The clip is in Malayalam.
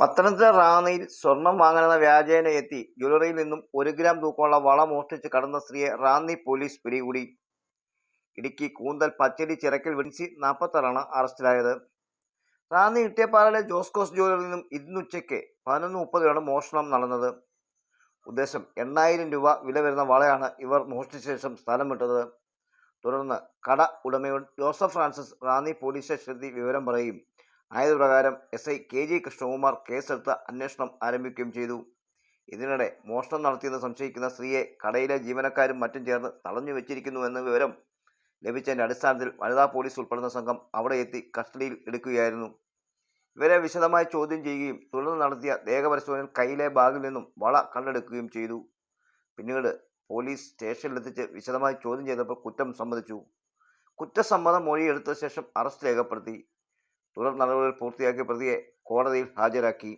പത്തനംതിട്ട റാന്നിയിൽ സ്വർണം വാങ്ങാനെന്ന വ്യാജേന എത്തി ജ്വല്ലറിയിൽ നിന്നും ഒരു ഗ്രാം തൂക്കമുള്ള വള മോഷ്ടിച്ച് കടന്ന സ്ത്രീയെ റാന്നി പോലീസ് പിടികൂടി. ഇടുക്കി കൂന്തൽ പച്ചടി ചിറക്കിൽ വിൻസി നാൽപ്പത്താറാണ് അറസ്റ്റിലായത്. റാന്നി ഇട്ടിയപ്പാറയിലെ ജോസ്കോസ് ജ്വല്ലറിയിൽ നിന്നും ഇന്നുച്ചയ്ക്ക് പതിനൊന്ന് മുപ്പതിനാണ് മോഷണം നടന്നത്. ഉദ്ദേശം എണ്ണായിരം രൂപ വില വരുന്ന വളയാണ് ഇവർ മോഷ്ടിച്ച ശേഷം സ്ഥലം വിട്ടത്. തുടർന്ന് കട ഉടമയോട് ജോസഫ് ഫ്രാൻസിസ് റാന്നി പോലീസ് സ്റ്റേഷനിലെത്തി വിവരം പറയുകയും ആയതുപ്രകാരം S I K G Krishnakumar കേസെടുത്ത് അന്വേഷണം ആരംഭിക്കുകയും ചെയ്തു. ഇതിനിടെ മോഷണം നടത്തിയെന്ന് സംശയിക്കുന്ന സ്ത്രീയെ കടയിലെ ജീവനക്കാരും മറ്റും ചേർന്ന് തടഞ്ഞു വെച്ചിരിക്കുന്നുവെന്ന വിവരം ലഭിച്ചതിന്റെ അടിസ്ഥാനത്തിൽ വനിതാ പോലീസ് ഉൾപ്പെടുന്ന സംഘം അവിടെ എത്തി കസ്റ്റഡിയിൽ എടുക്കുകയായിരുന്നു. ഇവരെ വിശദമായി ചോദ്യം ചെയ്യുകയും തുടർന്ന് നടത്തിയ ദേഹപരിശോധനയിൽ കയ്യിലെ ബാഗിൽ നിന്നും വള കണ്ടെടുക്കുകയും ചെയ്തു. പിന്നീട് പോലീസ് സ്റ്റേഷനിലെത്തിച്ച് വിശദമായി ചോദ്യം ചെയ്തപ്പോൾ കുറ്റം സമ്മതിച്ചു. കുറ്റസമ്മതം മൊഴിയെടുത്ത ശേഷം അറസ്റ്റ് രേഖപ്പെടുത്തി. തുടർ നടപടികൾ പൂർത്തിയാക്കിയ പ്രതിയെ കോടതിയിൽ ഹാജരാക്കി.